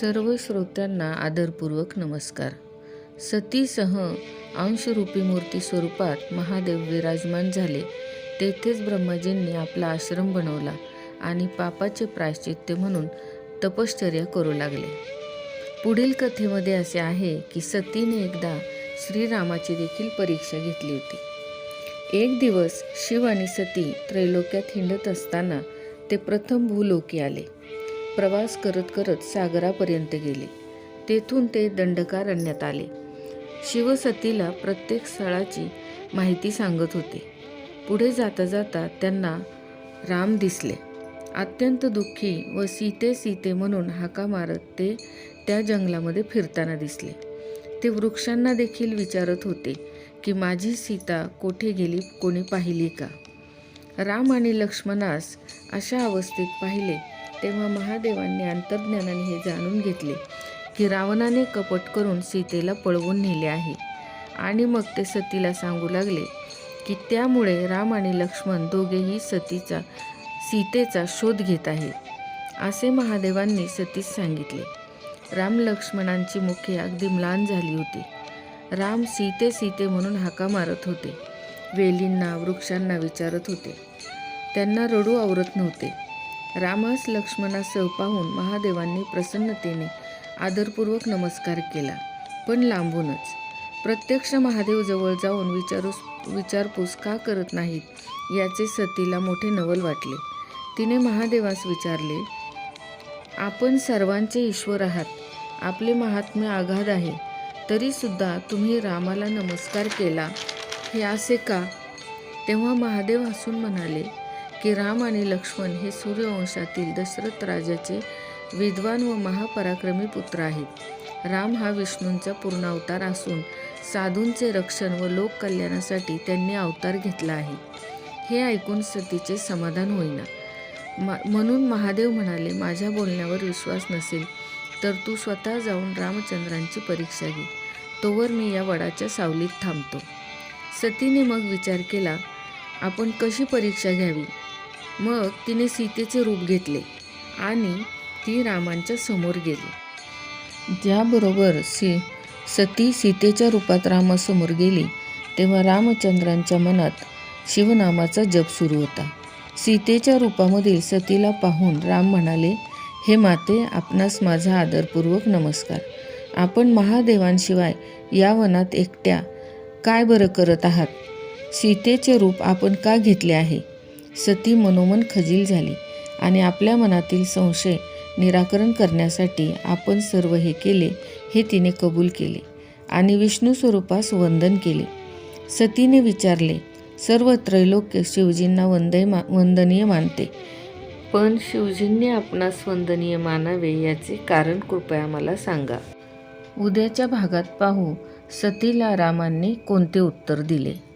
सर्व श्रोत्यांना आदरपूर्वक नमस्कार. सतीसह अंशरूपी मूर्ती स्वरूपात महादेव विराजमान झाले. तेथेच ब्रह्माजींनी आपला आश्रम बनवला आणि पापाचे प्रायश्चित्य म्हणून तपश्चर्या करू लागले. पुढील कथेमध्ये असे आहे की सतीने एकदा श्रीरामाची देखील परीक्षा घेतली होती. एक दिवस शिव आणि सती त्रैलोक्यात हिंडत असताना ते प्रथम भूलोकी आले. प्रवास करत करत सागरापर्यंत गेले. तेथून ते दंडकारण्यात आले. शिवसतीला प्रत्येक स्थळाची माहिती सांगत होते. पुढे जाता जाता त्यांना राम दिसले. अत्यंत दुःखी व सीते सीते म्हणून हाका मारत ते त्या जंगलामध्ये फिरताना दिसले. ते वृक्षांना देखील विचारत होते की माझी सीता कोठे गेली कोणी पाहिली का? राम आणि लक्ष्मणास अशा अवस्थेत पाहिले तेव्हा महादेवांनी अंतर्ज्ञानाने हे जाणून घेतले की रावणाने कपट करून सीतेला पळवून नेले आहे. आणि मग ते सतीला सांगू लागले की त्यामुळे राम आणि लक्ष्मण दोघेही सतीचा सीतेचा शोध घेत आहे. असे महादेवांनी सतीस सांगितले. राम लक्ष्मणांची मुखे अगदी म्लान झाली होती. राम सीते सीते म्हणून हाका मारत होते. वेलींना वृक्षांना विचारत होते. त्यांना रडू आवरत नव्हते. रामास लक्ष्मणासह पाहून महादेवांनी प्रसन्नतेने आदरपूर्वक नमस्कार केला. पण लांबूनच. प्रत्यक्ष महादेव जवळ जाऊन विचारूस विचारपूस का करत नाहीत याचे सतीला मोठे नवल वाटले. तिने महादेवास विचारले आपण सर्वांचे ईश्वर आहात. आपले महात्म्य आघाध आहे. तरीसुद्धा तुम्ही रामाला नमस्कार केला. हे असे का? तेव्हा महादेव हसून म्हणाले की राम आणि लक्ष्मण हे सूर्यवंशातील दशरथ राजाचे विद्वान व महापराक्रमी पुत्र आहेत. राम हा विष्णूंचा पूर्णावतार असून साधूंचे रक्षण व लोककल्याणासाठी त्यांनी अवतार घेतला आहे. हे ऐकून सतीचे समाधान होईना. मा म्हणून महादेव म्हणाले माझ्या बोलण्यावर विश्वास नसेल तर तू स्वतः जाऊन रामचंद्रांची परीक्षा घे. तोवर मी या वडाच्या सावलीत थांबतो. सतीने मग विचार केला आपण कशी परीक्षा घ्यावी? मग तिने सीतेचे रूप घेतले आणि ती रामांच्या समोर गेली. ज्याबरोबर सी सती सीतेच्या रूपात रामासमोर गेली तेव्हा रामचंद्रांच्या मनात शिवनामाचा जप सुरू होता. सीतेच्या रूपामधील सतीला पाहून राम म्हणाले हे माते आपणास माझा आदरपूर्वक नमस्कार. आपण महादेवांशिवाय या वनात एकट्या काय बरं करत आहात? सीतेचे रूप आपण का घेतले आहे? सती मनोमन खजील झाली आणि आपल्या मनातील संशय निराकरण करण्यासाठी आपण सर्व हे केले हे तिने कबूल केले आणि विष्णू स्वरूपास वंदन केले. सतीने विचारले सर्व त्रैलोक्य शिवजींना वंदय मा वंदनीय मानते. पण शिवजींनी आपणास वंदनीय मानावे याचे कारण कृपया मला सांगा. उद्याच्या भागात पाहू सतीला रामांनी कोणते उत्तर दिले?